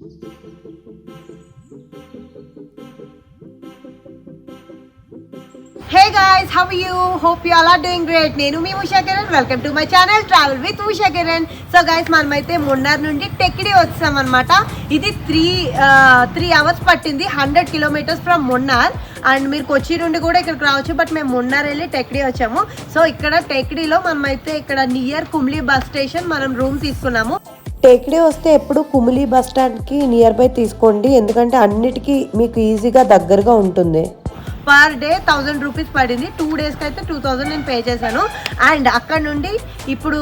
Hey guys how you hope you all are doing great నేను మీ Usha Kiran. Welcome to my channel travel with Usha Kiran. So guys మనమైతే మున్నార్ నుండి టెక్కిడి వచ్చాం అనమాట ఇది three three hours పట్టింది hundred kilometres from Munnar and మీరు కొచ్చి నుండి కూడా ఇక్కడికి రావచ్చు బట్ మేము మున్నార్ వెళ్ళి టెక్కిడి వచ్చాము. సో ఇక్కడ టెక్కిడిలో మనమైతే ఇక్కడ నియర్ కుమ్లీ బస్ స్టేషన్ మనం రూమ్ తీసుకున్నాము. టేక్డే వస్తే ఎప్పుడు కుమిలి బస్ స్టాండ్కి నియర్ బై తీసుకోండి. ఎందుకంటే అన్నిటికీ మీకు ఈజీగా దగ్గరగా ఉంటుంది. పర్ డే థౌజండ్ రూపీస్ పడింది. టూ డేస్కి అయితే టూ థౌజండ్ నేను పే చేశాను. అండ్ అక్కడ నుండి ఇప్పుడు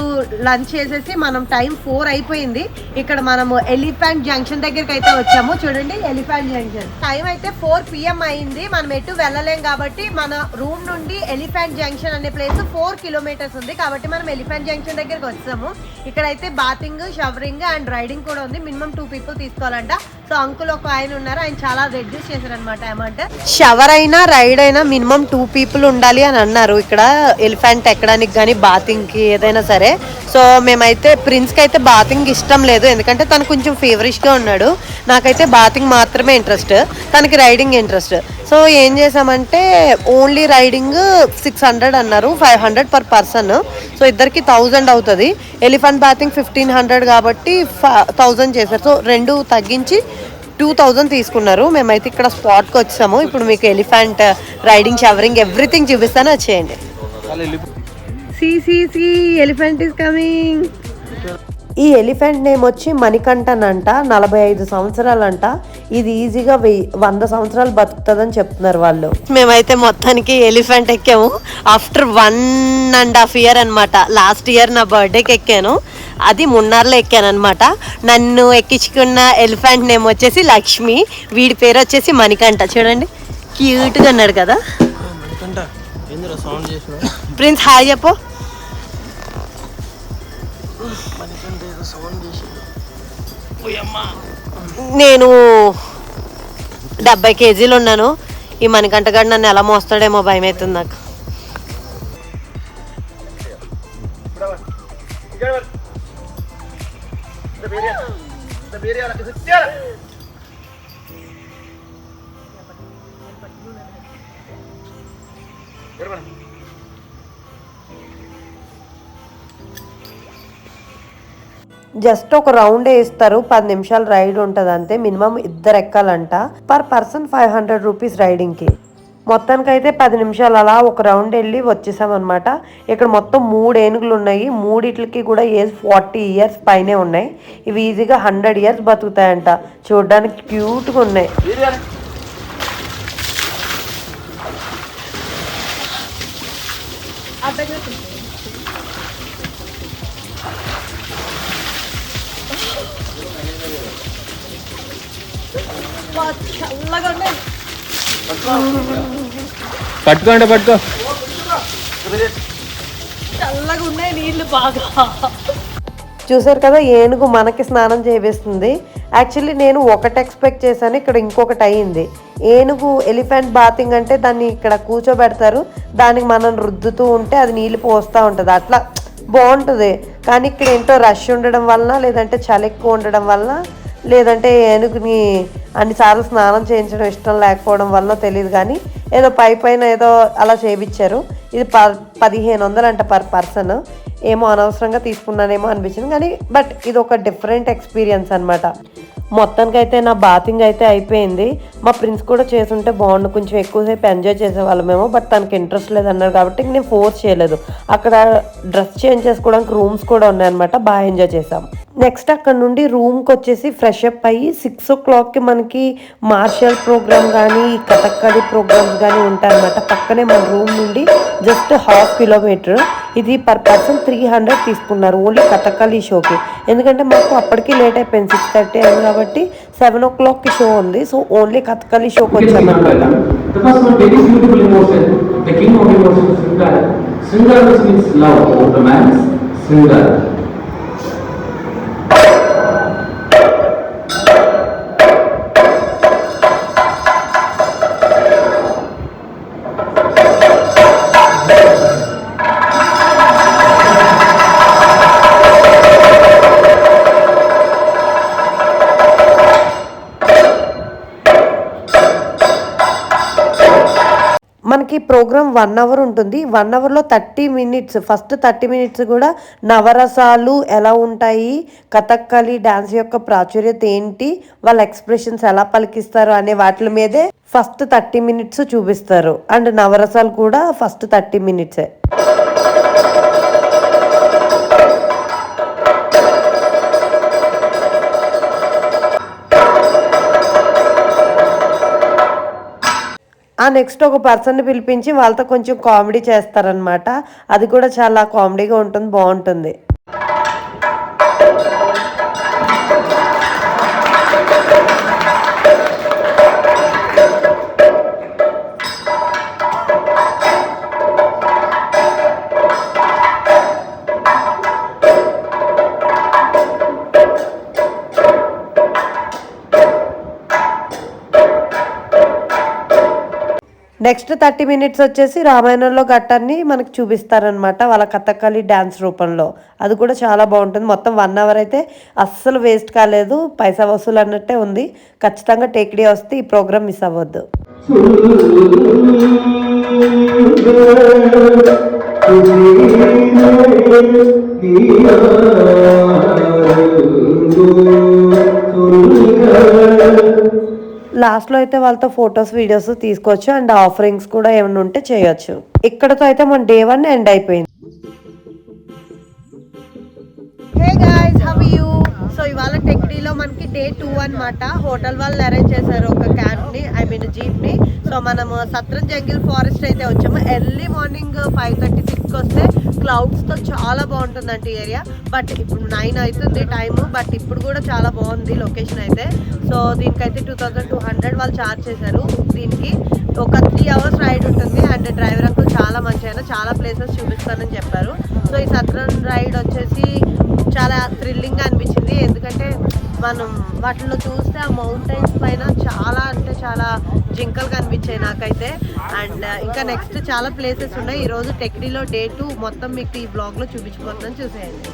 లంచ్ చేసేసి మనం టైం ఫోర్ అయిపోయింది. ఇక్కడ మనము ఎలిఫెంట్ జంక్షన్ దగ్గరికి అయితే వచ్చాము. చూడండి ఎలిఫెంట్ జంక్షన్. టైం అయితే ఫోర్ పిఎం అయింది. మనం ఎటు వెళ్ళలేం కాబట్టి మన రూమ్ నుండి ఎలిఫెంట్ జంక్షన్ అనే ప్లేస్ ఫోర్ కిలోమీటర్స్ ఉంది. కాబట్టి మనం ఎలిఫెంట్ జంక్షన్ దగ్గరికి వచ్చాము. ఇక్కడైతే బాతింగ్ షవరింగ్ అండ్ రైడింగ్ కూడా ఉంది. మినిమం టూ పీపుల్ తీసుకోవాలంట. సో అంకుల్ ఒక ఆయన ఉన్నారు. ఆయన చాలా రెడ్యూస్ చేశారనమాట అమౌంట్ షవర్ అయినా రైడ్ అయినా మినిమం టూ పీపుల్ ఉండాలి అని అన్నారు. ఇక్కడ ఎలిఫెంట్ ఎక్కడానికి కానీ బాతింగ్కి ఏదైనా సరే. సో మేమైతే ప్రిన్స్కి అయితే బాతింగ్ ఇష్టం లేదు. ఎందుకంటే తను కొంచెం ఫేవరిష్గా ఉన్నాడు. నాకైతే బాతింగ్ మాత్రమే ఇంట్రెస్ట్ తనకి రైడింగ్ ఇంట్రెస్ట్ సో ఏం చేసామంటే ఓన్లీ రైడింగ్ సిక్స్ హండ్రెడ్ అన్నారు five hundred per person so ఇద్దరికి థౌజండ్ అవుతుంది. ఎలిఫెంట్ బాతింగ్ ఫిఫ్టీన్ హండ్రెడ్ కాబట్టి థౌజండ్ చేశారు. సో రెండు తగ్గించి టూ థౌజండ్ తీసుకున్నారు. మేమైతే ఇక్కడ స్పాట్కి వచ్చాము. ఇప్పుడు మీకు ఎలిఫెంట్ రైడింగ్ షవరింగ్ ఎవ్రీథింగ్ చూపిస్తాను. వచ్చేయండి see see see elephant is coming ఈ ఎలిఫెంట్ నేమ్ వచ్చి మణికంఠన్ అంట నలభై ఐదు సంవత్సరాలంట. ఇది ఈజీగా వెయ్యి వంద సంవత్సరాలు బతుకుతుందని చెప్తున్నారు వాళ్ళు. మేమైతే మొత్తానికి ఎలిఫెంట్ ఎక్కాము. After one and half year అనమాట లాస్ట్ ఇయర్ నా బర్త్డేకి ఎక్కాను. అది మున్నార్లో ఎక్కాను అనమాట నన్ను ఎక్కించుకున్న ఎలిఫెంట్ నేమ్ వచ్చేసి లక్ష్మి. వీడి పేరు వచ్చేసి మణికంఠ. చూడండి. క్యూట్గా ఉన్నాడు కదా. ప్రిన్స్ హాయ్ చెప్పు. నేను డెబ్బై కేజీలు ఉన్నాను. ఈ మణికంటగాడు నన్ను ఎలా మోస్తాడేమో భయం అవుతుంది నాకు జస్ట్ ఒక రౌండ్ వేస్తారు పది నిమిషాలు రైడ్ ఉంటుంది అంతే మినిమం ఇద్దరు ఎక్కాలంట. Per person five hundred rupees రైడింగ్కి. మొత్తానికైతే పది నిమిషాలు అలా ఒక రౌండ్ వెళ్ళి వచ్చేసామన్నమాట. ఇక్కడ మొత్తం మూడు ఏనుగులు ఉన్నాయి మూడిట్లకి కూడా ఏజ్ ఫార్టీ ఇయర్స్ పైనే ఉన్నాయి. ఇవి ఈజీగా హండ్రెడ్ ఇయర్స్ బతుకుతాయంట. చూడడానికి క్యూట్గా ఉన్నాయి. అబ్బాయి పట్టుకోండి పట్టుకో చల్లగా ఉన్నాయి నీళ్ళు బాగా. చూసారు కదా ఏనుగు మనకి స్నానం చేపిస్తుంది యాక్చువల్లీ నేను ఒకటి ఎక్స్పెక్ట్ చేశాను ఇక్కడ ఇంకొకటి అయ్యింది. ఏనుగు ఎలిఫెంట్ బాతింగ్ అంటే దాన్ని ఇక్కడ కూర్చోబెడతారు. దానికి మనం రుద్దుతూ ఉంటే అది నీళ్ళు పోస్తూ ఉంటుంది. అట్లా బాగుంటుంది. కానీ ఇక్కడ ఏంటో రష్ ఉండడం వలన లేదంటే చలి ఎక్కువ ఉండడం వలన లేదంటే ఏనుగుని అన్నిసార్లు స్నానం చేయించడం ఇష్టం లేకపోవడం వల్ల తెలియదు కానీ ఏదో పై పైన ఏదో అలా చేయించారు. ఇది ప పదిహేను వందలు అంట పర్ పర్సన్. ఏమో అనవసరంగా తీసుకున్నానేమో అనిపించింది కానీ బట్ ఇది ఒక డిఫరెంట్ ఎక్స్పీరియన్స్ అనమాట మొత్తానికైతే నా బాతింగ్ అయితే అయిపోయింది. మా ప్రిన్స్ కూడా చేసుంటే బాగుండు. కొంచెం ఎక్కువసేపు ఎంజాయ్ చేసేవాళ్ళమేమో బట్ తనకి ఇంట్రెస్ట్ లేదన్నారు కాబట్టి నేను ఫోర్స్ చేయలేదు. అక్కడ డ్రెస్ చేంజ్ చేసుకోవడానికి రూమ్స్ కూడా ఉన్నాయన్నమాట బాగా ఎంజాయ్ చేసాం నెక్స్ట్ అక్కడ నుండి రూమ్కి వచ్చేసి ఫ్రెష్ అప్ అయ్యి సిక్స్ ఓ క్లాక్కి మనకి మార్షల్ ప్రోగ్రామ్ కానీ కథక్కడి ప్రోగ్రామ్స్ కానీ ఉంటాయన్నమాట. పక్కనే మన రూమ్ నుండి జస్ట్ హాఫ్ కిలోమీటర్ ఇది పర్ పర్సన్ త్రీ హండ్రెడ్ తీసుకున్నారు. ఓన్లీ కథకళి షోకి ఎందుకంటే మాకు అప్పటికి లేట్ అయిపోయింది సిక్స్ థర్టీ అయింది కాబట్టి సెవెన్ ఓ క్లాక్కి షో ఉంది. సో ఓన్లీ కథకళి షోకి వచ్చామన్నమాట ప్రోగ్రామ్ వన్ అవర్ ఉంటుంది. వన్ అవర్లో thirty minutes first thirty minutes కూడా నవరసాలు ఎలా ఉంటాయి కథక్కలి డాన్స్ యొక్క ప్రాచుర్యత ఏంటి వాళ్ళ ఎక్స్ప్రెషన్స్ ఎలా పలికిస్తారు అనే వాటి మీదే ఫస్ట్ థర్టీ మినిట్స్ చూపిస్తారు. అండ్ నవరసాలు కూడా ఫస్ట్ థర్టీ మినిట్సే. నెక్స్ట్ ఒక పర్సన్ని పిలిపించి వాళ్ళతో కొంచెం కామెడీ చేస్తారనమాట అది కూడా చాలా కామెడీగా ఉంటుంది బాగుంటుంది. నెక్స్ట్ థర్టీ మినిట్స్ వచ్చేసి రామాయణంలో ఘట్టాన్ని మనకు చూపిస్తారనమాట వాళ్ళ కథకళి డ్యాన్స్ రూపంలో. అది కూడా చాలా బాగుంటుంది. మొత్తం వన్ అవర్ అయితే అస్సలు వేస్ట్ కాలేదు. పైసా వసూలు అన్నట్టే ఉంది. ఖచ్చితంగా టేక్డీ వస్తే ఈ ప్రోగ్రామ్ మిస్ అవ్వద్దు. లాస్ట్లో అయితే వాళ్ళతో ఫొటోస్ వీడియోస్ తీసుకోవచ్చు అండ్ ఆఫరింగ్స్ కూడా ఏమైనా ఉంటే చేయొచ్చు. ఇక్కడతో అయితే మన డే వన్ ఎండ్ అయిపోయింది. హే యూ సో ఇవాళ టెక్డీలో మనకి డే టూ అన్నమాట. హోటల్ వాళ్ళు అరేంజ్ చేశారు ఒక క్యాబ్ని ఐ మీన్ జీప్ని. సో మనము సత్రం జంగిల్ ఫారెస్ట్ అయితే వచ్చాము. Early morning five thirty six వస్తే క్లౌడ్స్తో చాలా బాగుంటుందండి ఏరియా బట్ ఇప్పుడు నైన్ అవుతుంది టైము బట్ ఇప్పుడు కూడా చాలా బాగుంది లొకేషన్ అయితే. సో దీనికైతే టూ థౌజండ్ టూ హండ్రెడ్ వాళ్ళు ఛార్జ్ చేశారు. దీనికి ఒక త్రీ అవర్స్ రైడ్ ఉంటుంది. అండ్ డ్రైవర్ అంకుల్ చాలా మంచి అయినా చాలా ప్లేసెస్ చూపిస్తానని చెప్పారు. సో ఈ సత్రం రైడ్ వచ్చేసి చాలా థ్రిల్లింగ్గా అనిపించింది. ఎందుకంటే మనం వాటిలో చూస్తే ఆ మౌంటైన్స్ పైన చాలా అంటే చాలా జింకలు కనిపించాయి నాకైతే. అండ్ uh, ఇంకా నెక్స్ట్ చాలా ప్లేసెస్ ఉన్నాయి. ఈరోజు టెక్డీలో డే టూ మొత్తం మీకు ఈ బ్లాగ్లో చూపించిపోతుందని చూసేయండి.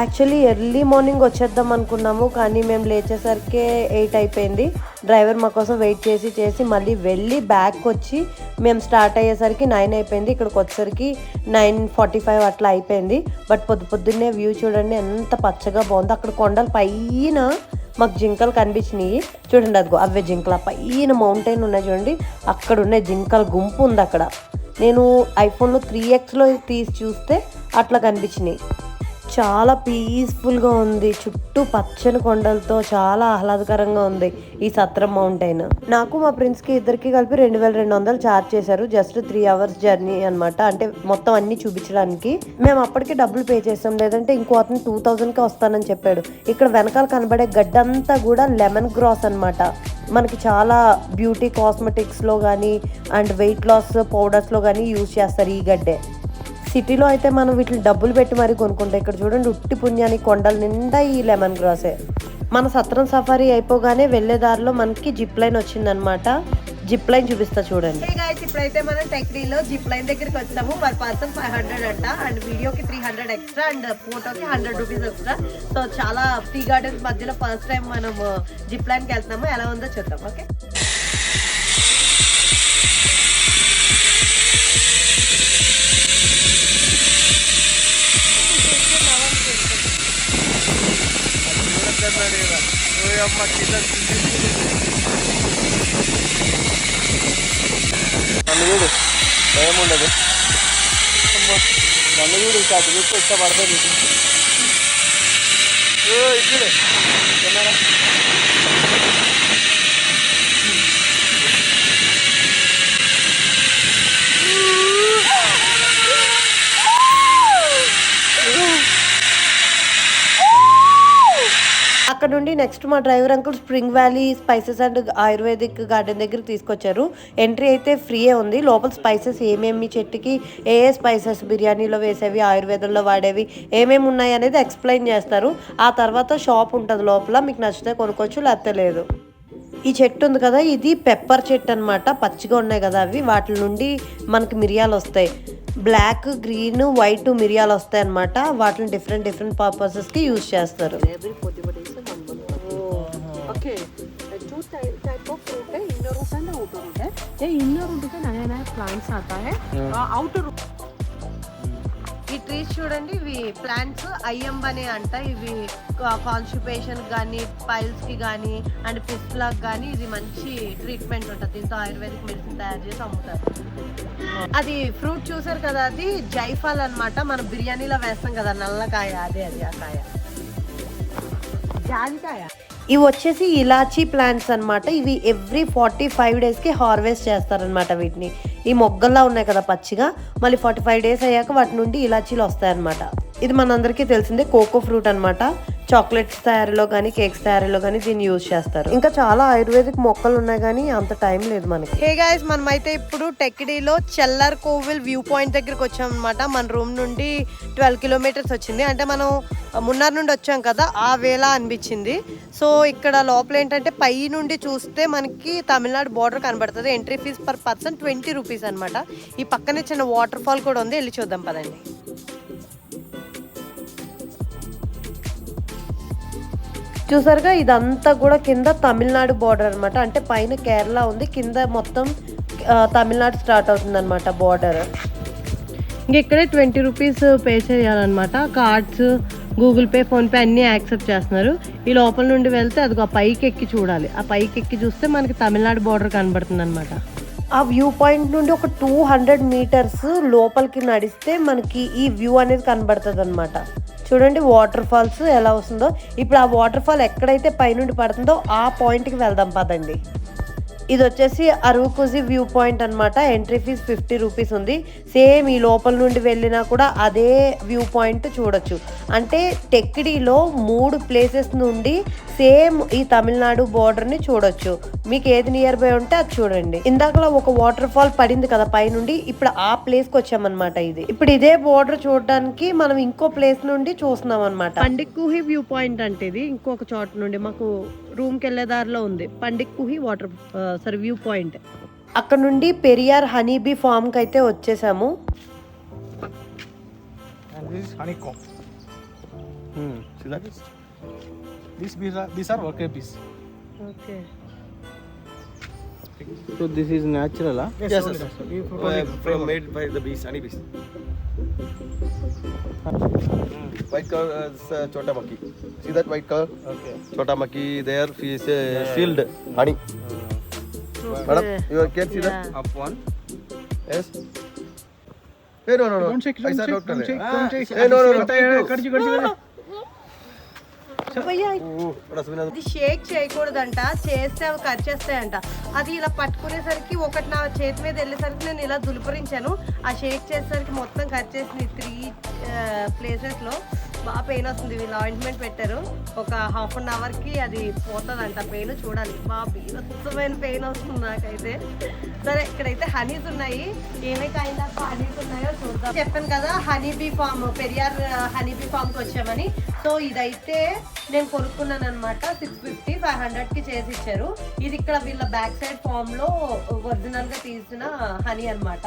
యాక్చువల్లీ ఎర్లీ మార్నింగ్ వచ్చేద్దాం అనుకున్నాము కానీ మేము లేచేసరికి ఎయిట్ అయిపోయింది. డ్రైవర్ మా కోసం వెయిట్ చేసి చేసి మళ్ళీ వెళ్ళి బ్యాక్ వచ్చి మేము స్టార్ట్ అయ్యేసరికి నైన్ అయిపోయింది. ఇక్కడికి వచ్చేసరికి నైన్ ఫార్టీ ఫైవ్ అట్లా అయిపోయింది. బట్ పొద్దు పొద్దున్నే వ్యూ చూడండి ఎంత పచ్చగా బాగుంది. అక్కడ కొండల పైన మాకు జింకలు కనిపించినాయి. చూడండి అదిగో అవే జింకలు. పైన మౌంటైన్ ఉన్నాయి చూడండి. అక్కడ ఉన్న జింకల గుంపు ఉంది అక్కడ. నేను ఐఫోన్లో త్రీ ఎక్స్లో తీసి చూస్తే అట్లా కనిపించినాయి. చాలా పీస్ఫుల్గా ఉంది. చుట్టూ పచ్చని కొండలతో చాలా ఆహ్లాదకరంగా ఉంది ఈ సత్రం మౌంటైన్ నాకు మా ఫ్రెండ్స్కి ఇద్దరికి కలిపి రెండు వేల రెండు వందలు ఛార్జ్ చేశారు. జస్ట్ త్రీ అవర్స్ జర్నీ అనమాట అంటే మొత్తం అన్ని చూపించడానికి. మేము అప్పటికే డబ్బులు పే చేసాం. లేదంటే ఇంకో అతను టూ థౌజండ్కి వస్తానని చెప్పాడు. ఇక్కడ వెనకాల కనబడే గడ్డంతా కూడా లెమన్ గ్రాస్ అనమాట మనకి చాలా బ్యూటీ కాస్మెటిక్స్లో కానీ అండ్ వెయిట్ లాస్ పౌడర్స్లో కానీ యూజ్ చేస్తారు ఈ గడ్డే. సిటీలో అయితే మనం వీటిని డబ్బులు పెట్టి మరీ కొనుక్కుంటాం. ఇక్కడ చూడండి ఉట్టి పుణ్యానికి కొండల నిండా ఈ లెమన్ గ్రాసే. మన సత్రం సఫారీ అయిపోగానే వెళ్ళే దారిలో మనకి జిప్ లైన్ వచ్చిందనమాట జిప్ లైన్ చూపిస్తా చూడండి. ఇప్పుడైతే మనం టెక్నీలో జిప్ లైన్ దగ్గరికి వచ్చాము పర్ పర్సన్ ఫైవ్ హండ్రెడ్ అంట. అండ్ వీడియోకి త్రీ హండ్రెడ్ ఎక్స్ట్రా అండ్ ఫోటోకి హండ్రెడ్ రూపీస్ ఎక్స్ట్రా సో చాలా టీ గార్డెన్స్ మధ్యలో ఫస్ట్ టైం మనం uh, జిప్ లైన్కి వెళ్తున్నాము. ఎలా ఉందో చూద్దాం. ఓకే నన్ను చూడు భయం ఉండదు అమ్మా, నన్ను చూడు ఇంకా అటు చూస్తే ఇష్టపడతాను ఇక్కడ అక్కడ నుండి నెక్స్ట్ మా driver uncle spring valley spices and ayurvedic garden దగ్గరికి తీసుకొచ్చారు. ఎంట్రీ అయితే ఫ్రీయే ఉంది. లోపల స్పైసెస్ ఏమేమి చెట్టుకి ఏ ఏ స్పైసెస్ బిర్యానీలో వేసేవి ఆయుర్వేదంలో వాడేవి ఏమేమి ఉన్నాయి అనేది ఎక్స్ప్లెయిన్ చేస్తారు. ఆ తర్వాత షాప్ ఉంటుంది లోపల. మీకు నచ్చితే కొనుక్కోవచ్చు లేకపోతే లేదు. ఈ చెట్టు ఉంది కదా ఇది పెప్పర్ చెట్టు అన్నమాట. పచ్చిగా ఉన్నాయి కదా అవి. వాటి నుండి మనకి మిరియాలు వస్తాయి. బ్లాక్ గ్రీన్ వైట్ మిరియాలు వస్తాయి అన్నమాట. వాటిని డిఫరెంట్ డిఫరెంట్ పర్పసెస్కి యూజ్ చేస్తారు. okay two type of fruit inner open and outer root है ये इनर रूट के नया नया प्लांट्स आता है आउटर रूट ఈ ట్రీస్ చూడండి ఇవి ప్లాంట్స్ అయ్యంబనే అంట ఇవి కాన్స్టిపేషన్ కానీ పైల్స్ కి కానీ అండ్ పిస్లాక్ కానీ ఇది మంచి ట్రీట్మెంట్ ఉంటుంది దీంతో ఆయుర్వేదిక్ మెడిసిన్ తయారు చేసి అమ్ముతారు అది ఫ్రూట్ చూసారు కదా అది జైఫాల్ అన్నమాట మనం బిర్యానీలో వేస్తాం కదా నల్లకాయ అదే అది ఆ కాయ జాజికాయ ఇవి వచ్చేసి ఇలాచీ ప్లాంట్స్ అన్నమాట. ఇవి ఎవ్రీ ఫార్టీ ఫైవ్ డేస్కి హార్వెస్ట్ చేస్తారనమాట వీటిని. ఈ మొగ్గల్లా ఉన్నాయి కదా పచ్చిగా. మళ్ళీ ఫార్టీ ఫైవ్ డేస్ అయ్యాక వాటి నుండి ఇలాచీలు వస్తాయన్నమాట. ఇది మనందరికీ తెలిసిందే కోకో ఫ్రూట్ అన్నమాట. చాక్లెట్స్ తయారీలో కానీ కేక్స్ తయారీలో కానీ దీన్ని యూజ్ చేస్తారు. ఇంకా చాలా ఆయుర్వేదిక్ మొక్కలు ఉన్నాయి కానీ అంత టైం లేదు మనకి. హే గాయస్ మనమైతే ఇప్పుడు టెక్డీలో చెల్లర్ కోవిల్ వ్యూ పాయింట్ దగ్గరికి వచ్చాం అనమాట మన రూమ్ నుండి ట్వెల్వ్ కిలోమీటర్స్ వచ్చింది. అంటే మనం మున్నార్ నుండి వచ్చాం కదా ఆ వేళ అనిపించింది. సో ఇక్కడ లోపల ఏంటంటే పై నుండి చూస్తే మనకి తమిళనాడు బార్డర్ కనబడుతుంది. Entry fee per person twenty rupees అనమాట ఈ పక్కనే చిన్న వాటర్ ఫాల్ కూడా ఉంది. వెళ్ళి చూద్దాం పదండి. చూసారుగా ఇదంతా కూడా కింద తమిళనాడు బార్డర్ అన్నమాట. అంటే పైన కేరళ ఉంది కింద మొత్తం తమిళనాడు స్టార్ట్ అవుతుంది అనమాట బార్డర్ ఇంక ఇక్కడే ట్వంటీ రూపీస్ పే చేయాలన్నమాట. కార్డ్స్ గూగుల్ పే ఫోన్పే అన్నీ యాక్సెప్ట్ చేస్తున్నారు. ఈ లోపల నుండి వెళ్తే అది ఆ పైకి ఎక్కి చూడాలి. ఆ పైకి ఎక్కి చూస్తే మనకి తమిళనాడు బార్డర్ కనబడుతుంది అనమాట ఆ వ్యూ పాయింట్ నుండి ఒక టూ హండ్రెడ్ మీటర్స్ లోపలికి నడిస్తే మనకి ఈ వ్యూ అనేది కనబడుతుంది అనమాట చూడండి వాటర్ ఫాల్స్ ఎలా వస్తుందో. ఇప్పుడు ఆ వాటర్ ఫాల్ ఎక్కడైతే పైనుండి పడుతుందో ఆ పాయింట్కి వెళ్దాం పదండి. ఇది వచ్చేసి అరుకుజి వ్యూ పాయింట్ అన్నమాట. ఎంట్రీ ఫీజ్ ఫిఫ్టీ రూపీస్ ఉంది. సేమ్ ఈ లోపల నుండి వెళ్ళినా కూడా అదే వ్యూ పాయింట్ చూడొచ్చు. అంటే టెక్కిడిలో మూడు ప్లేసెస్ నుండి సేమ్ ఈ తమిళనాడు బోర్డర్ని చూడొచ్చు. మీకు ఏది నియర్ బై ఉంటే అది చూడండి. ఇందాకలా ఒక వాటర్ ఫాల్ పడింది కదా పైనుండి ఇప్పుడు ఆ ప్లేస్కి వచ్చామన్నమాట ఇది. ఇప్పుడు ఇదే బోర్డర్ చూడడానికి మనం ఇంకో ప్లేస్ నుండి చూస్తున్నాం అనమాట పండిక్కుహి వ్యూ పాయింట్ అంటే ఇది. ఇంకొక చోట నుండి మాకు రూమ్కి వెళ్ళే దారిలో ఉంది. Pandikuzhi water sorry view point అక్కడ నుండి పెరియార్ హనీబీ ఫామ్ కి అయితే వచ్చేసాము and this is honeycomb. Hmm. See that? These bees are these are worker bees. Okay So this is natural, huh? Yes, yes. only yes. that. We Uh, totally- from made by the bees, honey bees. White color uh, is uh, chota maki. See that white color? Okay. Chota maki there is uh, sealed honey. Madam, You can see that? Up one. Yes. Hey, no, no, no. Don't shake, don't Aisa shake, not don't kar shake, rahe. don't shake. Hey, no, no, no. Cut it, cut it. Oh, Rasmina. అది shake చేయకూడదంట చేస్తే అవి cut చేస్తాయంట అది ఇలా పట్టుకునేసరికి ఒకటి నా చేతి మీద వెళ్ళేసరికి నేను ఇలా దులుపరించాను ఆ షేక్ చేసేసరికి మొత్తం కట్ చేసింది త్రీ ప్లేసెస్లో బాగా పెయిన్ వస్తుంది. వీళ్ళు ఆయింట్మెంట్ పెట్టారు. ఒక హాఫ్ అన్ అవర్కి అది పోతుందంట పెయిన్ చూడాలి. బాగా బీభత్సమైన పెయిన్ వస్తుంది నాకైతే. సరే ఇక్కడైతే హనీస్ ఉన్నాయి. ఏమే కైండ్ ఆఫ్ హనీస్ ఉన్నాయో చూద్దాం. చెప్పాను కదా honey bee farm Periyar honey bee ఫామ్కి వచ్చామని. సో ఇదైతే నేను కొనుక్కున్నాను అనమాట సిక్స్ ఫిఫ్టీ ఫైవ్ హండ్రెడ్కి చేసి ఇచ్చారు. ఇది ఇక్కడ వీళ్ళ బ్యాక్ సైడ్ ఫామ్లో ఒరిజినల్గా ఒరిజినల్గా తీసిన హనీ అన్నమాట.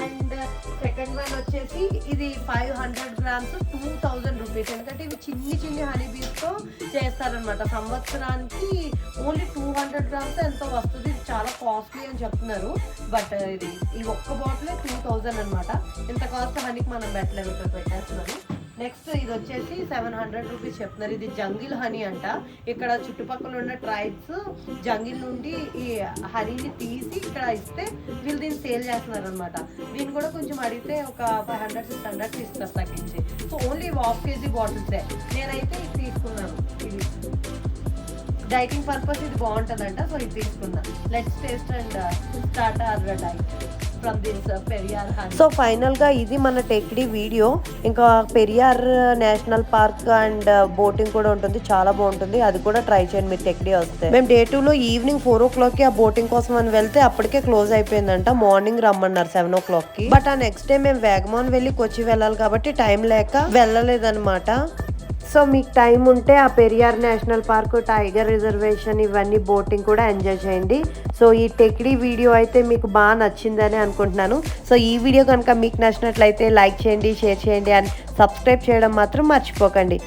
అండ్ సెకండ్ వన్ వచ్చేసి ఇది five hundred grams two thousand rupees ఎందుకంటే ఇవి చిన్ని చిన్ని హనీ బీస్తో చేస్తారనమాట సంవత్సరానికి ఓన్లీ టూ హండ్రెడ్ గ్రామ్స్ ఎంతో వస్తుంది. ఇది చాలా కాస్ట్లీ అని చెప్తున్నారు. బట్ ఇది ఈ ఒక్క బాటిల్ టూ థౌజండ్ అనమాట ఇంత కాస్ట్ హనీకి మనం పెట్టలేము ఇక్కడ పెట్టేస్తున్నాము నెక్స్ట్ ఇది వచ్చేసి సెవెన్ హండ్రెడ్ రూపీస్ చెప్తున్నారు. ఇది జంగిల్ హనీ అంట. ఇక్కడ చుట్టుపక్కల ఉన్న ట్రైబ్స్ జంగిల్ నుండి ఈ హనీని తీసి ఇక్కడ ఇస్తే వీళ్ళు దీన్ని సేల్ చేస్తున్నారు అనమాట దీన్ని కూడా కొంచెం అడిగితే ఒక ఫైవ్ హండ్రెడ్ సిక్స్ హండ్రెడ్ ఇస్తారు తగ్గించి. సో ఓన్లీ హాఫ్ కేజీ బాటిల్సే నేనైతే ఇది తీసుకున్నాను. ఇది. డైటింగ్ పర్పస్ ఇది బాగుంటుందంట సో ఇది తీసుకున్నా. Let's taste and start our diet from this Periyar so ఫైనల్గా ఇది మన టెక్డి వీడియో. ఇంకా Periyar national park and boating కూడా ఉంటుంది. చాలా బాగుంటుంది. అది కూడా ట్రై చేయండి మీరు టెక్డి వస్తే. మేము డే టూ లో ఈవినింగ్ ఫోర్ ఓ క్లాక్కి ఆ బోటింగ్ కోసం అని వెళ్తే అప్పటికే క్లోజ్ అయిపోయిందంట. మార్నింగ్ రమ్మన్నారు సెవెన్ ఓ క్లాక్కి బట్ ఆ నెక్స్ట్ డే మేము వేగమాన్ వెళ్ళి కొచ్చి వెళ్ళాలి కాబట్టి టైం లేక వెళ్ళలేదన్నమాట. సో మీకు టైం ఉంటే ఆ Periyar national park tiger reservation ఇవన్నీ బోటింగ్ కూడా ఎంజాయ్ చేయండి. సో ఈ టెక్డీ వీడియో అయితే మీకు బాగా నచ్చిందని అనుకుంటున్నాను. సో ఈ వీడియో కనుక మీకు నచ్చినట్లయితే లైక్ చేయండి షేర్ చేయండి అండ్ సబ్స్క్రైబ్ చేయడం మాత్రం మర్చిపోకండి.